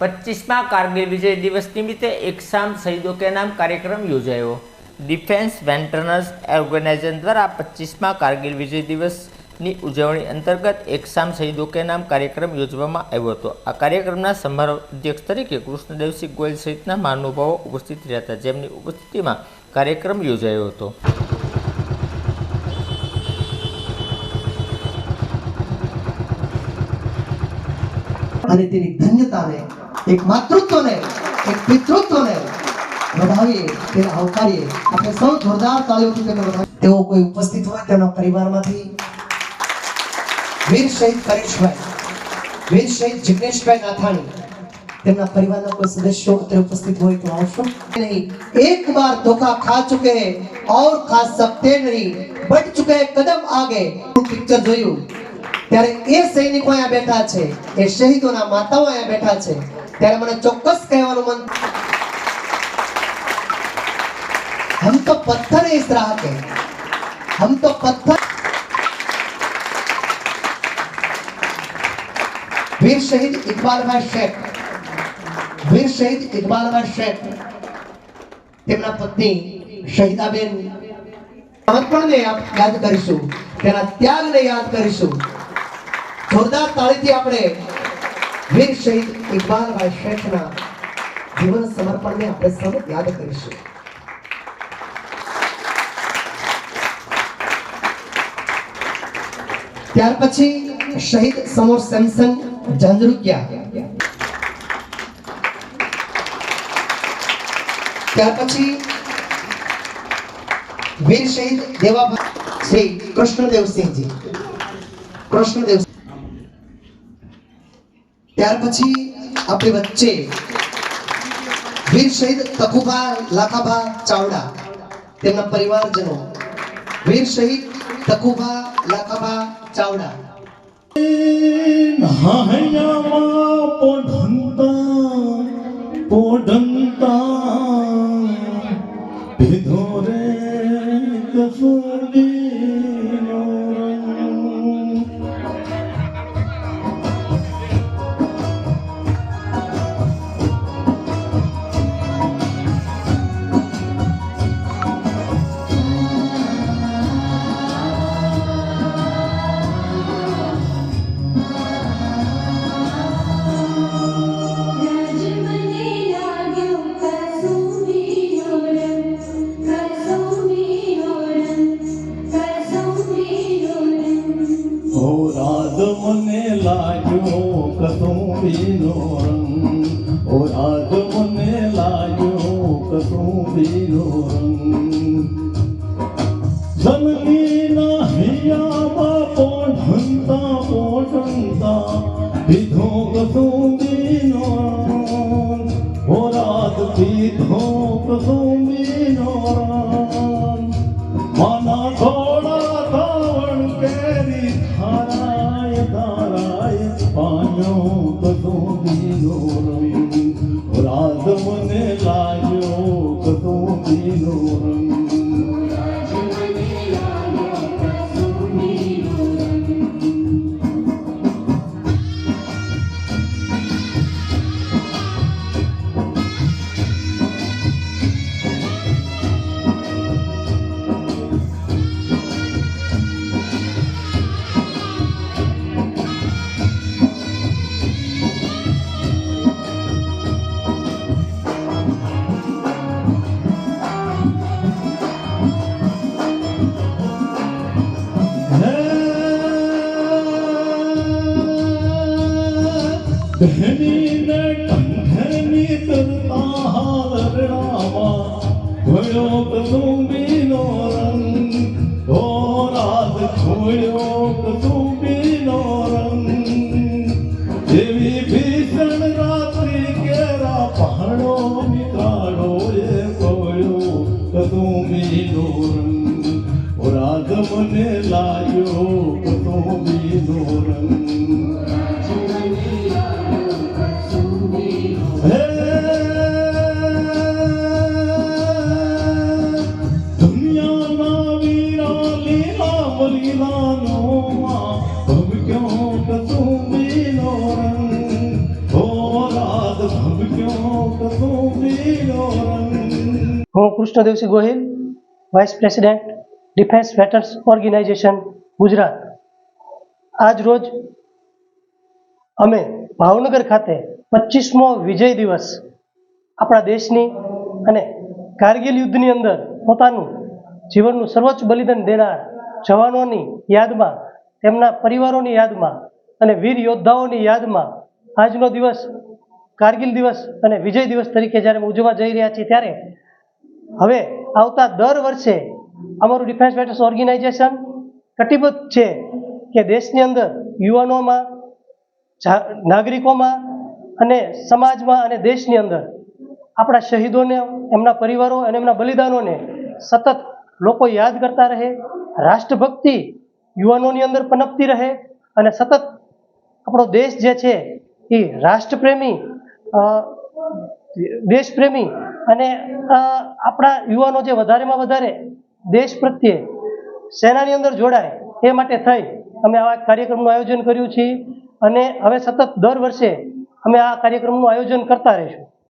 પચીસમાં કારગિલ વિજય દિવસ નિમિત્તે એકસામ શહીદો કે નામ કાર્યક્રમ યોજાયો. ડિફેન્સ વેન્ટરનર્સ ઓર્ગેનાઇઝેશન દ્વારા પચીસમાં કારગિલ વિજય દિવસની ઉજવણી અંતર્ગત એકસામ શહીદો કે નામ કાર્યક્રમ યોજવામાં આવ્યો હતો. આ કાર્યક્રમના સમારોહ અધ્યક્ષ તરીકે કૃષ્ણદેવસિંહ ગોયલ સહિતના મહાનુભાવો ઉપસ્થિત રહ્યા હતા. જેમની ઉપસ્થિતિમાં કાર્યક્રમ યોજાયો હતો. અને તેની ધન્યતાને એક માતૃત્વને, એક પિતૃત્વને વધાવીએ તેને આવકારીએ. આપણે સૌ જોરદાર તાળીઓથી તેને તેઓ કોઈ ઉપસ્થિત હોય તેના પરિવારમાંથી. વીર શહીદ પરેશભાઈ વીર શહીદ જિગ્નેશભાઈ નાથાણી, તેમના પરિવારના કોઈ સદસ્યો અત્યારે ઉપસ્થિત હોય તો આવશો. નહીં એક બાર ધોખા ખા ચુકે ઓર ખા સકતે નહીં, બટ ચુકે કદમ આગે. પિક્ચર જોયું. ત્યારે એ સૈનિકો અહીંયા બેઠા છે, એ શહીદોના માતાઓ અહીંયા બેઠા છે. ત્યારે મને ચોક્કસ કહેવાનું મન હમ તો પથ્થર ઇસ રાહ કે. હમ તો પથ્થર. વીર શહીદ ઇકબાલભાઈ શેખ. વીર શહીદ ઇકબાલભાઈ શેખ. તેમના પત્ની શહીદાબેન. સમર્પણને યાદ કરીશું. તેના ત્યાગને યાદ કરીશું. જોરદાર તાળીથી આપણે વીર શહીદ ઇકબાલભાઈ શેખના જીવન સમર્પણને આપણે સૌ યાદ કરીશું ત્યાર પછી શહીદ સમોર સેમસન ઝંઝરુકિયા ત્યાર પછી વીર શહીદ દેવાભાઈ શ્રી કૃષ્ણદેવસિંહજી કૃષ્ણદેવ ત્યાર પછી આપણી વચ્ચે વીર શહીદ તકુભા લાખાભા ચાવડા, તેમના પરિવારજનો, વીર શહીદ તકુભા લાખાભા ચાવડા. પોઢંતા પોઢંતા. પીધો રે કસુરીનો મને કતું બીનો રંગ ઓ આજ મને લાગ્યો કસુંબીનો રંગ જનનીના હૈયામાં પોઢંતા પોઢંતા પીધો કસુંબીનો લાગ્યો કસુંબીનો રંગ. બહેનીને કંઠેની તરતા હાલરડામાં ભયો કસુંબીનો રંગ ઓ રાત છોડ્યો કસુંબીનો રંગ એવી ભીષણ રાત્રિ કેરા પહાડો નીકાળો એ કોયો કસુંબીનો રંગ રાત મને લાગ્યો Krishnadevsinh Gohil vice president defence veterans organisation Gujarat. આજ અમે ભાવનગર ખાતે પચીસમો વિજય દિવસ આપણા દેશની અને કારગિલ યુદ્ધની અંદર પોતાનું જીવનનું સર્વોચ્ચ બલિદાન દેનાર જવાનોની યાદમાં, તેમના પરિવારોની યાદમાં અને વીર યોદ્ધાઓની યાદમાં આજનો દિવસ કારગિલ દિવસ અને વિજય દિવસ તરીકે જ્યારે ઉજવવા જઈ રહ્યા છીએ ત્યારે હવે આવતા દર વર્ષે અમારું ડિફેન્સ મેટર્સ ઓર્ગેનાઇઝેશન કટિબદ્ધ છે કે દેશની અંદર યુવાનોમાં નાગરિકોમાં અને સમાજમાં અને દેશની અંદર આપણા શહીદોને, એમના પરિવારો અને એમના બલિદાનોને સતત લોકો યાદ કરતા રહે, રાષ્ટ્રભક્તિ યુવાનોની અંદર પનપતી રહે અને સતત આપણો દેશ જે છે એ રાષ્ટ્રપ્રેમી દેશપ્રેમી અને આપણા યુવાનો જે વધારેમાં વધારે દેશ પ્રત્યે સેનાની અંદર જોડાય, એ માટે થઈ. અમે આવા કાર્યક્રમનું આયોજન કર્યું છે અને હવે સતત દર વર્ષે અમે આ કાર્યક્રમનું આયોજન કરતા રહીશું.